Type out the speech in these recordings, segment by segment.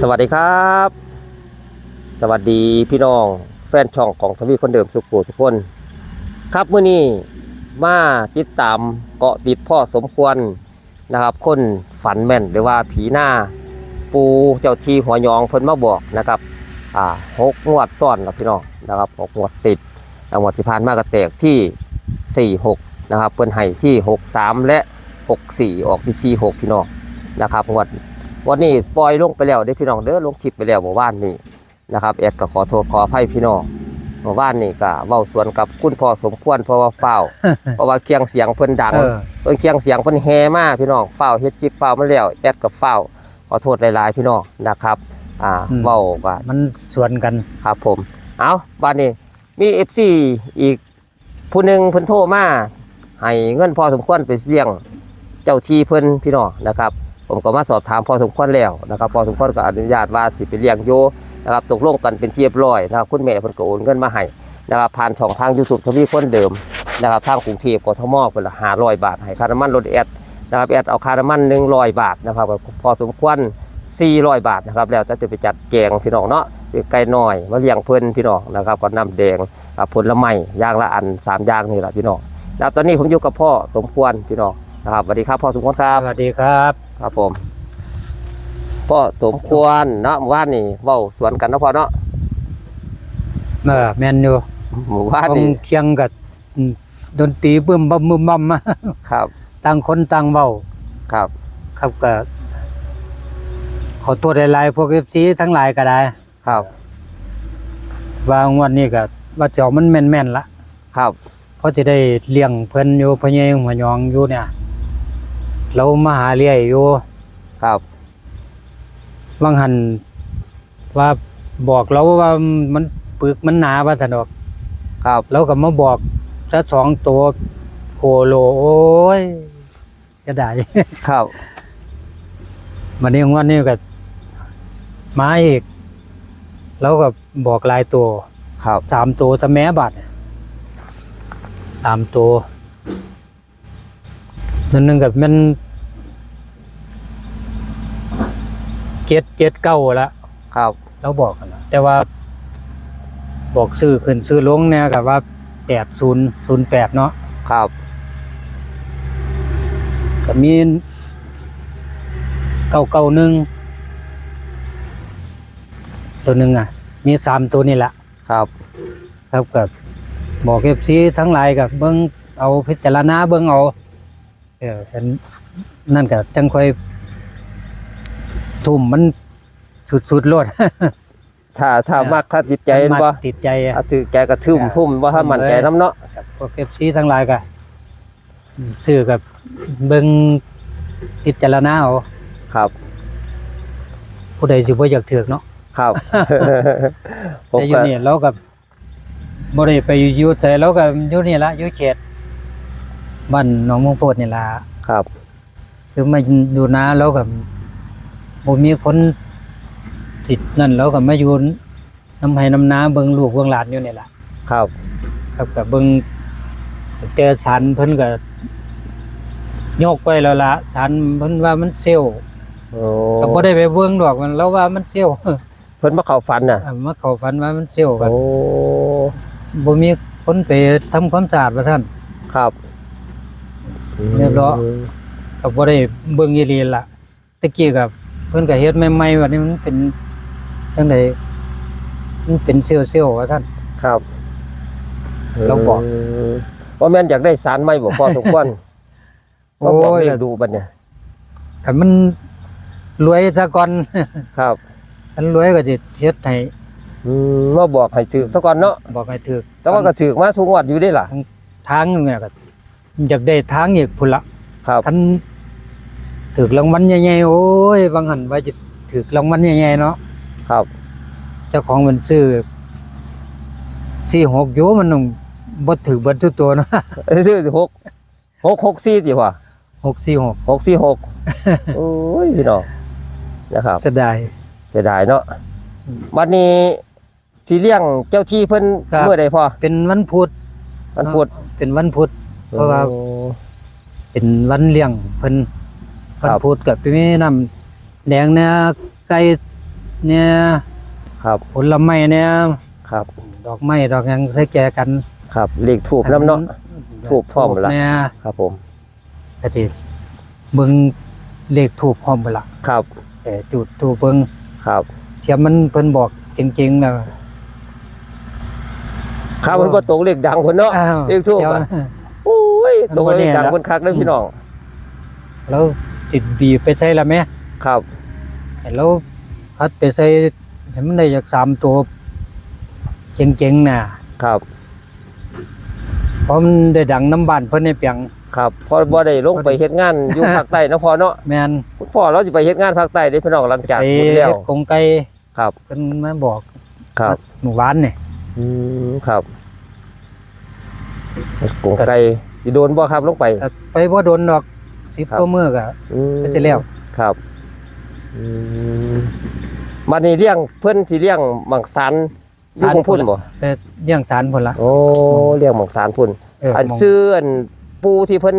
สวัสดีครับ สวัสดีพี่น้องแฟนช่องของทวีคนเดิมสุขุทุกคน ครับมื้อนี้มาติดตามเกาะติดพ่อสมควรนะครับ คนฝันแม่นหรือว่าผีหน้า ปูเจ้าทีหัวยองเพิ่นมาบอกนะครับอ่าหกงวดซ้อนครับพี่น้องนะครับหกงวดติดรางวัลที่ผ่านมากระแตกที่ 46นะครับเพิ่นให้ที่ 63 และ 64 ออกที่46พี่น้องนะครับงวด วันนี้ปล่อยลงไปแล้วเด้อพี่น้องเด้อลงคลิปไปแล้วเมื่อวานนี้นะครับแอดก็ขอโทษขออภัยพี่น้องเมื่อวานนี้ก็เว้าสวนกับคุณพ่อสมควรเพราะว่าเฝ้าวเพราะว่าเคียงเสียงเพิ่นดังเออ เพิ่นเคียงเสียงเพิ่นแฮมาพี่น้องเฝ้าวเฮ็ดคลิปเฝ้าวมาแล้วแอดก็เฝ้าวขอโทษหลายๆพี่น้องนะครับ อ่าอืม เว้าก็มันสวนกัน ครับผม เอาบ้านนี้มี FC อีกผู้หนึ่งเพิ่นโทรมาให้เงินพอสมควรไปเสี่ยง เจ้าที่เพิ่นพี่น้องนะครับ ผมก็มาสอบถามพอสมควรแล้วนะครับพอสมควรก็อนุญาตว่าสิไปเลี้ยงโยนะครับตกลงกันเป็นเรียบร้อยนะครับคุณแม่เพิ่นก็โอนเงินมาให้นะครับผ่านช่องทางยูทูบทวีคนเดิมนะครับทางกรุงเทพกทมเพิ่นละ500 บาทให้ค่าน้ำมันรถแอดนะครับแอดเอาค่าน้ำมัน100 บาทนะครับพอสมควร400 บาทนะครับแล้วจะจะไปจัดแจงพี่น้องเนาะไก่น้อยมาเลี้ยงเพิ่นพี่น้องนะครับก็น้ำแดงกับผลไม้ย่างละอันสามอย่างนี่แหละพี่น้องแล้วตอนนี้ผมอยู่กับพ่อสมควรพี่น้องนะครับสวัสดีครับพ่อสมควรครับสวัสดีครับ ครับผมพ่อสมควรเนาะหมู่บ้านนี่เว้าสวนกันเนาะพ่อเนาะเออแมนอยู่หมู่บ้านวงนี่เคียงกับอืมดนตรีบึ้มบัมบึ้มบัมมาครับต่างคนต่างเว้าครับ ครับก็ขอโทษหลายๆพวกเอฟซีทั้งหลายก็ได้ ครับว่างวันนี้ก็ว่าเจ้ามันแม่นๆละครับเพราะจะได้เลี้ยงเพิ่นอยู่พะเยงหัวยองอยู่เนี่ย เรามาหาเลี้ยอยู่ครับ บางหันว่าบอกเราว่ามันปึกมันหนาว่าถนอกครับแล้วก็มาบอกซะสองตัวโคโลโอ้ยเสียดายครับวันนี้ของวันนี้ก็มาอีกแล้วก็บอกหลายตัวครับสามตัวจะแม้บัตรสามตัว นั่นหนึ่งกับมันเจ็ดเจ็ดเก้าละครับแล้วบอกกันนะแต่ว่า บอกซื้อขึ้นซื้อลงเนี่ยกับว่าแปดศูนย์ศูนย์แปดเนาะครับก็มีเก้าเก้าหนึ่งตัวหนึ่งอะ มีสามตัวนี่แหละครับ ครับกับบอกเอฟซีทั้งหลายกับเบิ้งเอาพิจารณาเบิ้งเอา เออเห็นนั่นก็จังค่อยทุ่มมันสุดๆโลด ถ้าถ้าเออมักถ้าติดใจมับ่กติดใจอะ ถ้าถือใจกระทึมเออทุ่มว่าถ้ามั่นใจน้ำเนาะกับพวกเอฟซีทั้งหลายก็ซื้อกับเบิ้งพิจารณาเอาครับ ผู้ใดสิบ่อยากถือกเนาะครับผมแต่อยู่ก็นี่เรากับบ่ได้ไปอยู่ใจเราก็อยู่นี่ละอยู่เขต บ้านหนองมงโพดนี่ล่ะครับ คือมาอยู่นาเรากับบ่มีคนจิตนั่นเราก็มาอยู่น้ำให้น้ำนาเบิ่งลูกเบิ่งหลานอยู่นี่ล่ะครับ ครับก็เบิ่งเจอสันเพิ่นก็ยกไปแล้วล่ะสันเพิ่นว่ามันเซลล์โอ้ก็บ่ได้ไปเบิ่งดอกมันเราว่ามันเซลล์เพิ่นมาเข้าฝันน่ะอ่ามาเข้าฝันว่ามันเซลล์ก็โอ้บ่มีคนไปทำความสะอาดว่าท่านครับ เรียบร้อยก็บ่ได้เบิ่งอีหลีล่ะตะกี้กับเพิ่นก็เฮ็ดใหม่ๆว่านี้มันเป็นจังไดมันเป็นเซลล์ๆว่าท่านครับเราบอกมว่าแม่นอยากได้สารไหมบอกพอสมควรโอ้ยก็บอกเลขดูบัดเนี่ยคันมันรวยซะก่อนครับคันรวยก็สิเฮ็ดให้อืมมาบอกให้ถือซะก่อนเนาะบอกให้ถูกแต่ว่าก็ถือมาสูงวัดอยู่ได้ล่ะทางนึงเนี่ยก็ อยากได้ทางอีกพุ่นละครับคันถูกรางวัลใหญ่ๆโอ้ยบางหันว่าจะถูกรางวัลใหญ่ๆเนาะครับ เจ้าของมันซื้อ46อยู่มันต้องบ่ถูกเบิดทุกตัวเนาะเอ้ยซื้อสิหกหกหกสี่สิว่ะ646หกสี่หกโอ้ยพี่น้องนะครับเสียดายเสียดายเนาะวันนี้สีเลี้ยงเจ้าที่เพิ่นครับเมื่อใดพอเป็นวันพุธวันพุธเป็นวันพุธ เพราะว่าโอ้เป็นวันเลี้ยงเพิ่นครับวันพุธกับมีน้ำแดงเนี่ยไก่เนี่ยครับผลไม้เนี่ยครับดอกไม้ดอกหยังใส่แจกันครับเลขถูกน้ำเนาะ ทูบพร้อมละ เนี่ยครับผมก็สิเบิ่งเลขถูกพร้อมไปละครับแต่จุดถูกเบิ่งครับเทียมมันเพิ่นบอกจริงๆแล้วครับมันบ่ตรงเลขดังคนเนาะ อ้าวเลขถูกเจ้าอะโอ้ยตรง เลขดังมันบ่แน่ละคนคักเด้อพี่น้องแล้วจิตบีบไปใส่ละแม่ครับให้เราคัดไปใส่ให้มันได้จากสามตัวเจ๋งๆน่ะครับเพราะมันได้ดังน้ำบ้านเพิ่นในเปียงครับพอบ่ได้ลงไปเฮ็ดงานอยู่ภาคใต้เนาะพอเนาะแม่นคุณพ่อเราสิไปเฮ็ดงานภาคใต้เด้อพี่น้องหลังจากไปหมดแล้วเฮ็ดกงไก่ครับเพิ่นมาบอกครับหมู่บ้านนี่อืมครับกงไก่ สิโดนบ่ครับลงไปก็ไปบ่โดนดอกสิบครับ กว่ามื้อก็ อืมก็สิแล้ว ครับอืมบัดนี้เลี้ยงเพิ่นสิเลี้ยงหมังสันอยู่ของพุ่นบ่ไปเลี้ยงสารพุ่นละ โอ้เลี้ยงหมังสันพุ่น เอออันมองซื้ออันปูที่เพิ่น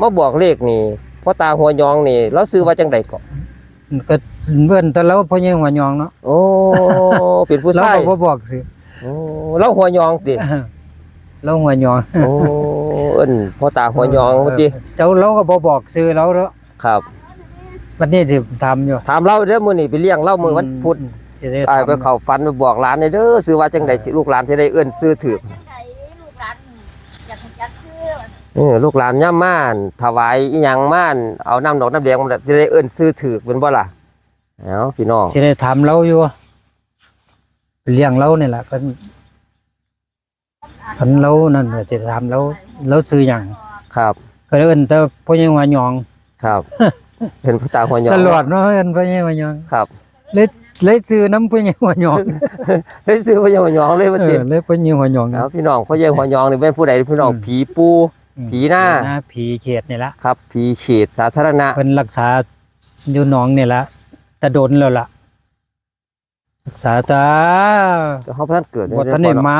มาบอกเลขนี่พ่อตาหัวยองนี่เราซื้อว่าจังไดก็ก็เบิ่นแต่เราพ่อใหญ่หัวยองเนาะโอ้ เป็นผู้เราชายก็บ่บอกสิโอ้เราหัวยองติ เราหัวยอง โอ้เอิ้นพ่อตาหัวยองว่าติเจ้าเราก็บ่บอกซื้อเราแล้วครับวันนี้สิทำอยู่ถามเราเด้อมื้อนี้ไปเลี้ยงเรามื้อวันพุธสิได้อ้ายทำไปเข้าฝันไปบอกหลานเด้อซื้อว่าจังไดลูกหลานสิได้เอิ้นซื้อถือจังไดลูกหลานอยากรู้จักชื่อเออลูกหลานย่ำม่านถวายอีหยังม่านเอาน้ำดอกน้ำแดงมันจะได้เอิ้นซื้อถือเป็นบ่ล่ะเอาพี่น้องสิได้ทำเราอยู่เลี้ยงเรานี่แหละเพิ่น เพิ่นเรานั่นน่ะสิทำเราเราซื้อหยังครับ ก็เอิ้นแต่พ่อใหญ่หัวยองครับเป็นพระตาหัวยองตลอดเนาะเอิ้นพ่อใหญ่หัวยองครับเลยเลยซื้อน้ำพ่อใหญ่หัวยองเฮ้ยซื้อพระยองยองเลยเอว่าติอเลยพ่อใหญ่หัวยองเอาพี่น้องพระยองหัวยองนี่เป็นผู้ใดพี่น้องอืมผีปูผีหน้าผีเขตนี่ละครับผีเขตสาธารณะเพิ่นรักษาอยู่หนองนี่ละแต่โดนแล้วล่ะรักษาตาเฮาบ่ทันเกิดบ่ทันได้มา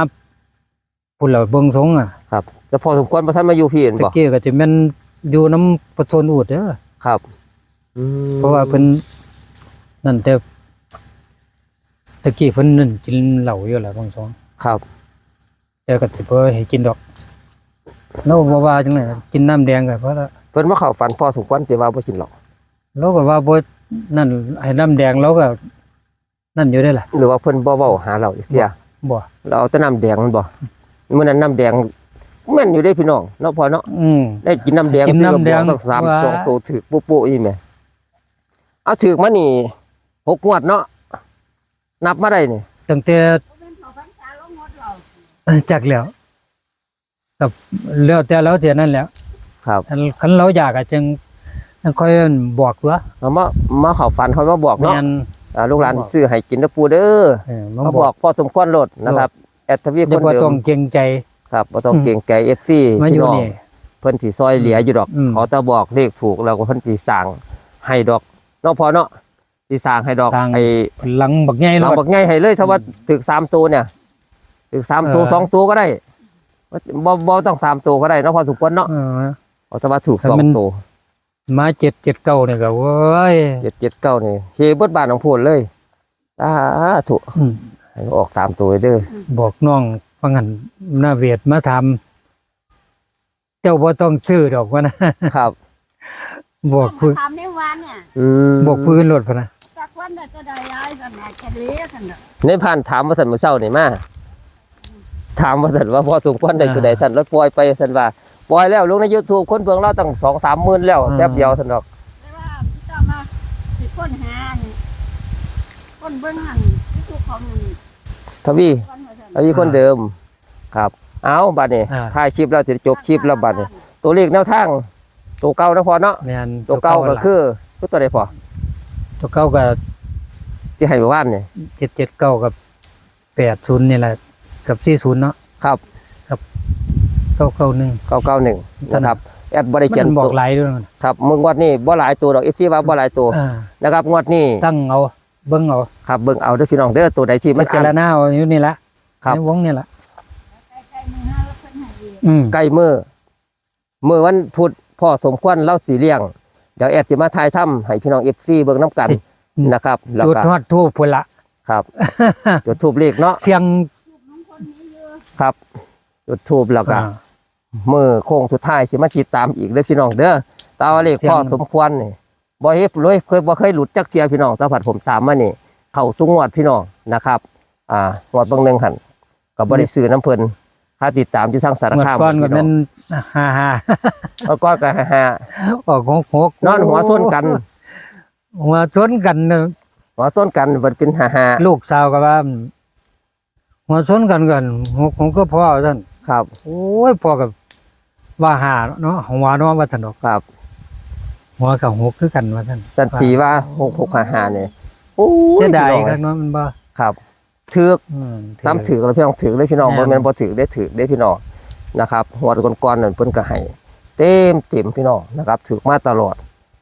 พุ่นแล้วเบิ่งทรงอะครับแต่พอสมควรบ่ทันมาอยู่พี่เห็นตะบ่กี้ก็สิแม่นอยู่น้ำประชนอูดเด้อครับอืมเพราะว่าเพิ่นนั่นแต่ตะกี้เพิ่นนั่นกินเหล้าอยู่แหละบางสองครับ แต่ก็สิบ่ให้กินดอกเราบ่ว่าจังได๋กินน้ำแดงก็เพราะว่าเพิ่นมาเข้าฝันพอสมควรแต่ว่าบ่กินหรอกเราก็ว่าบ่นั่นให้น้ำแดงเราก็ นั่นอยู่ได้ล่ะหรือว่าเพิ่นบ่เว้าหาเราอีกเที่ยบ่ เราเอาแต่น้ำแดงมันบ่ มื้อนั้นน้ำแดงแม่นอยู่ได้พี่น้องเนาะพอเนาะอืม ได้กินน้ำแดงกินซื้อน้ำแดงบอกตั้งสามว่าจองโตถือปุ๊ปุ๊อีแม่เอาถือมานี่หกงวดเนาะนับมาได้นี่ตั้งแต่บ่แม่นเขาพรรษาลงหมดหรอกเอ่อจักแล้วกับแล้วแต่เราเท่านั้นแหล้วครับคันคันเราอยากอะจึงจังค่อยบอกตัวเอามามาเข้าฝันเขามาบอกเนาะแม่นอ่าลูกหลานบอก ที่ซื้อให้กินนะปูเด้อเออมามาบบออกก พอสมควรโลดนะครับแอดทวีคเดี๋ยวนบ่เดิต้องมเกรงใจ ครับบ่ต้องอืมเกรงใจ FC มาอพี่ยู่น้องนี่เพิ่นสิซอยเหลืออยู่ดอกอืม เขาจะบอกเลขถูกแล้วก็เพิ่นสิสร้างให้ดอกเนาะพอเนาะสิสร้างให้ดอกสร้างไอ้ หลังบักใหญ่เรารถบอกง่ายให้เลยซะว่าถึกสามตัวเนี่ยถึกสามตัวเออ สองตัวก็ได้บ่บ่ต้องสามตัวก็ได้เนาะพอสมควรเนาะเออ เอาแต่ว่าถูกถ้าสองมัน ตัวมา7 7 9นี่ก็โว้ยเจ็ดเจ็ดเก้านี่เฮเบิดบานของพูนเลยสาธุอืม ให้ออกสามตัวเด้อบอกน้องฟังหันหน้าเวทมาทำเจ้าบ่ต้องซื้อดอกว่านะครับ บอกพื้นถามในวันเนี่ยอืมบอกพื้นรถพะนะจักวันได้ตัวใดย้ายสั่นน่ะแค่เลี้ยสั่นน่ะในผ่านถามว่าสันมื้อเช้านี่มาถามว่าสันว่าพอสมควรได้ตัวใดสันแล้วปล่อยไปสันว่าปล่อยแล้วลงใน YouTube คนเบิ่งเราตั้ง2 3หมื่นแล้วแป๊บเดียวสันดอกแต่ว่าพี่ต้องมาสิคนหานี่คนเบิ่งหั่นที่ถูกของนี่ ทวีคนว่าซั่นทวีคนเดิมครับ เอาบัดนี้อ่า ถ่ายคลิปแล้วสิจบคลิปแล้วบัดนี้ตัวเลขแนวทางตัวเก่านะพอเนาะแม่นตัวเก่าก็ล่ะคือคือตัวใดพอตัวเก่าก็ที่ให้เมื่อวานนี่779กับ80นี่แหละกับ40เนาะครับ991เก้าเก้าหนึ่งนะครับแอดบริเขียนมันบอตักวหลายด้วยมันครับมึงงวดนี้บ่หลายตัวดอกเอฟซีว่าบ่หลายตัวอ่านะครับงวดนี้ตั้งเอา เบิ่งเอาครับเบิ่งเอาเด้อพี่น้องเด้อตัวใดที่มันพิจารอ่านณาเอาอยู่นี่ละครับในวงนี่ละใกล้ๆมือห้าแล้วเพิ่นให้อีกอืมใกล้มือมือวันพุธพ่อสมควรเล่าสีเลี้ยง เดี๋ยวแอดสิมาทายถ้ำให้พี่น้องเอฟซีเบิ่งน้ำกันนะครับแล้วจุดก็ฮอดทูบพุ่นละครับจุดทูบเลขเนาะเสียงลุงพลนี้เยอะครับจุดทูบแล้วก็อ่ามือโค้งสุดท้ายสิมาติดตามอีกเด้อพี่น้องเด้อตาว่าเลขเสียงพ่อสมควรนี่ บ่เฮ็ดเลยเคยบ่เคยหลุดจักเทียพี่น้องแตาผัดผมตามมานี่ เข้าทุกงวดพี่น้องนะครับ อ่างวดเบางหนึงหั่นก็บ่ได้ซื้อน้ำเพิ่นถ้าติดตามอยู่ทางสารเมื่อคามก่อนก็พี่เป็น้อนงฮ่าฮ่าเมื่อก่อนก็ฮาออกหกหกๆนอนหัวส้นกัน หัวส้นกันเนอะหัวส้นกันมันเป็นฮาลูกสาวก็ว่าหัวส้นกันกันหกหกก็พ่อท่านๆครับ โอ้ยพ่อกับว่าหาเนาะหัวเนาะว่าท่านดอกครับ หัวกับหกคือกันว่าท่านสันติว่า6 6 5 5นี่โอ้ยเสียดายพี่น้องครับเนาะมันบ่ครับถือกอืมน้ำถือแล้วพี่น้องถือเลยพี่น้องแม่บ่นแม่นบ่ถือได้ถือได้พี่น้องนะครับหัวก่อนๆนั่นเพิ่นก็ให้เต็มเต็มพี่น้องนะครับถือมาตลอด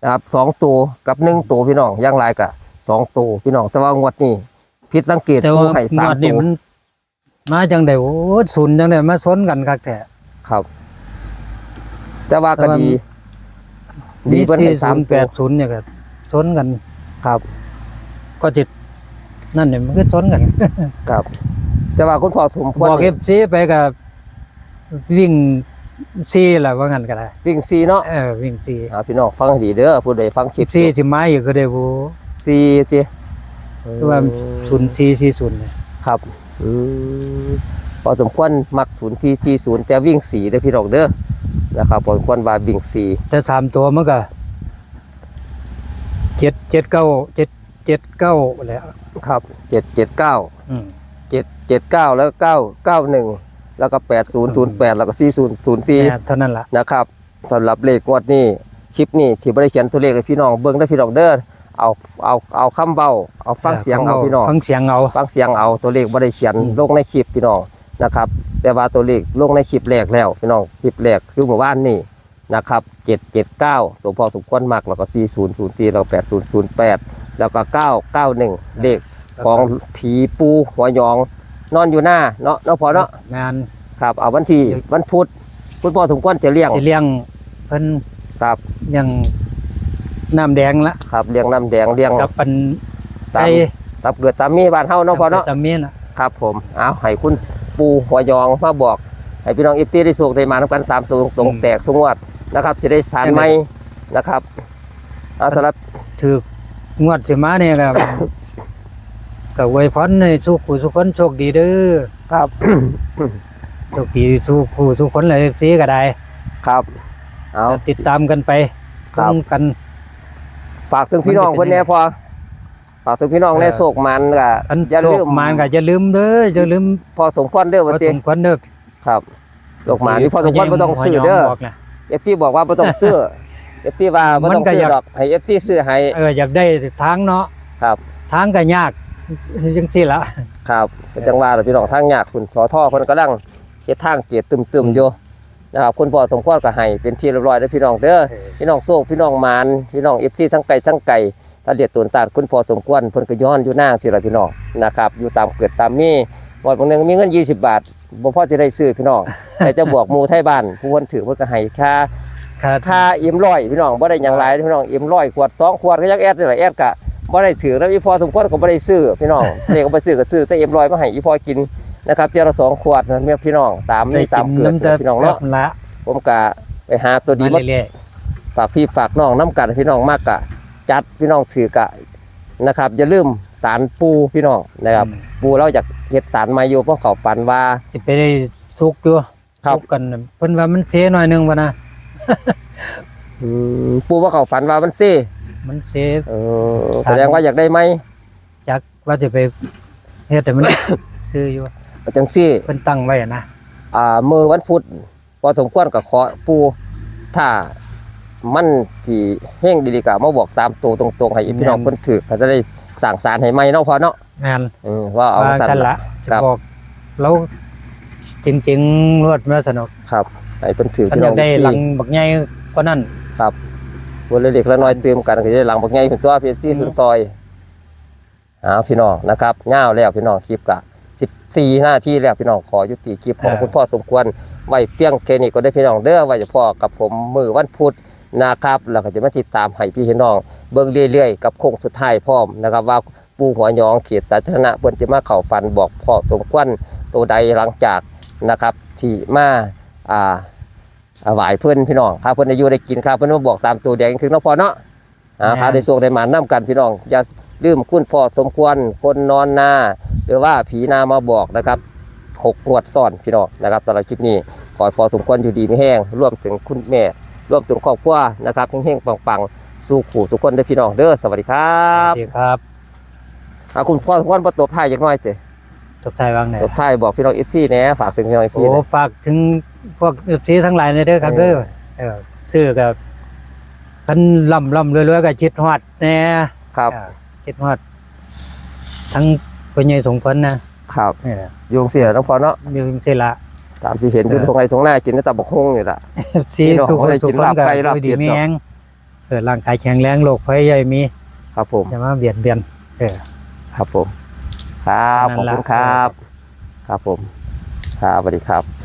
นะครับสองตัวกับหนึ่งตัวพี่น้องอย่างไรก็สองตัวพี่น้องแต่ว่างวดนี้ผิดสังเกตแต่ว่าผู้ให้สามงวดนี้ตัวมันมาจังได๋โอ้ยศูนย์จังได๋มาซ้นกันคักแท้ครับ แต่ว่าแต่ก็ว่าดี ดีเพิ่นให้สามตัว80เนี่ยก็ซ้นกัน ครับก็จิตนั่นเนี่ยมันก็ซ้นกัน ครับ แต่ว่าคุณพ่อสมควรบอก FC ไปก็วิ่งซีแหละว่างั้นก็ได้วิ่งซีเนาะเออวิ่งซีอ่าพี่น้องฟังให้ดีเด้อผู้ใดฟังคลิปซีสิมาอีกก็ได้บ่ซีติคือว่าศูนย์ซีซีศูนย์เนี่ยครับอืมพอสมควรมักศูนย์ที่ที่ศูนย์แต่วิ่งสีเด้อพี่น้องเด้อ นะครับพอสมควรว่าวิ่งสีแต่สามตัวมันก็เจ็ดเจ็ดเก้าเจ็ดเจ็ดเก้าแหล้วครับเจ็ดเจ็ดเก้าอืมเจ็ดเจ็ดเก้าแล้วเก้าเก้าหนึ่งแล้วก็แปดศูนย์ศูนย์แปดแล้วก็สี่ศูนย์ศูนย์สี่เนี่ยเท่านั้นล่ะนะครับสำหรับเลขงวดนี้คลิปนี้ที่บริเขียนตัวเลขให้พี่น้องเบิ่งได้อพี่น้องเด้อเอาเอาเอาคำเบาเอาฟังเสียงเอาพี่น้อง ฟังเสียงเอา ฟังเสียงเอาตัวเลขบ่ได้เขียนอืมลงในคลิปพี่น้อง นะครับแต่ว่าตัวเลขลงในคลิปแรกแล้วพี่น้องคลิปแรกคือเมื่อวานนี่นะครับ779ตัวพอสมควรมากแล้วก็4004แล้วก็8008แล้วก็991เลขของผีปูหัวยอง นอนอยู่หน้าเนาะเนาะพอเนาะงานครับเอาวันที่วันพุธคุณพ่อสมควรจะเลี้ยงสิเลี้ยงเพิ่นครับเลี้ยงน้ำแดงละครับเลี้ยงน้ำแดงเลี้ยงกับปันตามไก่ตับเกิดตามมีบ้านเฮาเนาะพอเนาะตามเมียน่ะครับผมเอาให้คุณ ปูหัวยองมาบอกให้พี่น้องเอฟซีได้สูกได้มาทำกันสามตัวตรงแตกสงวดนะครับจะได้สารไหมนะครับเอาสำหรับถือกงวดสิมาเนี่ยครับก็ไว้พรให้สุขผู้สุขคนโชคดีเด้อครับโชคดีสุขผู้สุขคนเลยสิก็ได้ครับเอาติดตามกันไปครับฟังกันฝากถึงพี่น้องคนนี้พอ ฝากถึงพี่น้องในโศกมันก็อันอย่าโชลืคมมานก็อย่าลืมเด้ออย่าลืมพอสมควรเด้อพวันอเตีสมควรเด้อครับโศกมันนี่พอสมควรไม่ต้องซื้อเด้อบอกนะเอฟซีบอกว่าไม่ต้องซื้อเอฟซีว่าไม่ต้องมันก็ซื้ออยากหรอกให้เอฟซีซื้อให้ เอออยากได้ทางเนาะครับ ทางก็ยากจังซี่ละครับเป็นจังหวะพี่น้องทางยากคุณสอท่อคนกำลังเฮ็ดทางเกียรตึมๆอยู่นะครับคุณพ่อสมควรก็ให้เป็นที่เรียบร้อยแล้วพี่น้องเด้อพี่น้องโซกพี่น้องมานพี่น้องเอฟซีทั้งไก่ทั้งไก่ ถ้าเรียดตุนตาดคุณพ่อสมควรเพิ่นก็ย้อนอยู่หน้าสิล่ะพี่น้องนะครับอยู่ตามเกิดตามมีวันบางหนึงมีเงิน 20 บาทบ่พอจะได้ซื้อพี่น้องแต่จะบวกหมู่ไทยบ้านผู้คนถือเพิ่นก็ให้ค่าค่ะค่าเอ็มร้อยพี่น้องบ่ได้หยังหลายพี่น้องเอ็มร้อยขวดสองขวดก็ยังแอดนี่แหละแอดก็บ่ได้ถือแล้วอีพอสมควรก็บ่ได้ซื้อพี่น้องเด็กก็ไปซื้อก็ซื้อแต่เอ็มร้อยมาให้อีพอกินนะครับเจ้าละสองขวดนะแม่พี่น้องตามได้นี่ตามกินเกิดน้ำจะพี่น้องเนาะแบบละผมก็ไปหาตัวดีมามาเรื่อยฝากพี่ฝากน้องน้ำกันพี่น้องมากกะ จัดพี่น้องถือกะนะครับอย่าลืมสารปูพี่น้องๆนะครับอืมปูเราอยากเฮ็ดสารมาอยู่เพราะเขาฝันว่าสิไปได้สุกอยู่ครับสุกกันน่ะเพิ่นว่ามันเสียหน่อยหนึงบ่นะอืมปูว่าเขาฝันว่ามันเซ่มันเสียเออแสดงว่าอยากได้ไหมจักว่าจะไปเฮ็ดแต่มันซื้ออยู่จังซี่เพิ่นตั้งไว้อะนะอ่ามือวันพุธพอสมควรกับขอปูถ้า มันที่เฮงดีๆกะมาบอกสามตัวตรงๆให้พี่น้องเพิ่นถือเขาจะได้สั่งสารให้ไหมเนาะพอเนาะงานอืมว่าเอาว่าสั่ฉันนละ ละจะครับ บอกแล้วจริงๆรวดมาสนุกครับให้เพิ่นถือฉันพี่อน้อยางกได้ที่หลังบักใหญ่กว่านั้นวันเล็กๆละน้อยเติมกันก็จะได้หลังบักใหญ่เป็นตัวเพียที่สุดซอยเอาพี่น้องนะครับง่าวแล้วพี่น้องคลิปกะ14หน้าที่แล้วพี่น้องขอยุติคลิปของคุณพ่อสมควรไว้เพียงแค่นี้ก็ได้พี่น้องเด้อไว้จะพ่อกับผมมือวันพุธ นะครับแล้วก็จะมาติดตามให้พี่น้อง เบิ่งเรื่อยๆ กับโค้งสุดท้ายพร้อมนะครับ ว่าปูหัวยองเขตสาธารณะเพิ่นจะมาเข้าฝันบอกพ่อสมควรตัวใดหลังจากนะครับที่มาอ่าอ่าไหวเพิ่นพี่น้องครับเพิ่นอายุได้กินครับเพิ่นมาบอกสามตัวแดงคือเนาะพ่อเนาะอ่าแม่นพาได้โชคได้หมานํกันพี่น้องอย่าลืมคุณพ่อสมควรคนนอนนาหรือว่าผีนามาบอกนะครับหกงวดซ้อนพี่น้องนะครับสำหรับคลิปนี้ขอให้พอสมควรอยู่ดีไม่แห้งร่วมถึงคุณแม่ ร่วมถึงครอบครัวนะครับเฮงๆปังๆสู้ขู่ทุกคนเด้อพี่น้องเด้อสวัสดีครัสบวัสดีครับอ่าคุณพ่อสมควรบ่ตบท้ายจักหน่อยสิจบท้ายว่างไหนตบท้ายบอกพี่น้อง FC แหน่ฝากถึงพี่น้อง FC โอ้ฝากถึงพวกเอฟซีทั้งหลายในเด้อครับเอเด้ออเออซื้อกับคันล่ำล่ำรวยๆกับจิตฮอดแน่ครับเออจิตฮอดทั้งคนใหญ่สงผลนะครับเออโยงเสียน้องพอเนาะมีสิละ ตามที่เห็นอยู่เออตรงไหนตรงหน้ากินแต่ตับกฮงนี่แหละเอฟซีพี่น้องสุขเขาได้สุขกินคนลาบกับไก่ลาบดีเป็ดมีเนาะแรงเออร่างกายแข็งแรงโรคภัยใหญ่มี ครับผมอย่ามาเบียดเบียนเออครับผม ครับขนั่อบนล่ะคุณครับ ครับผม ครับสวัสดีครับ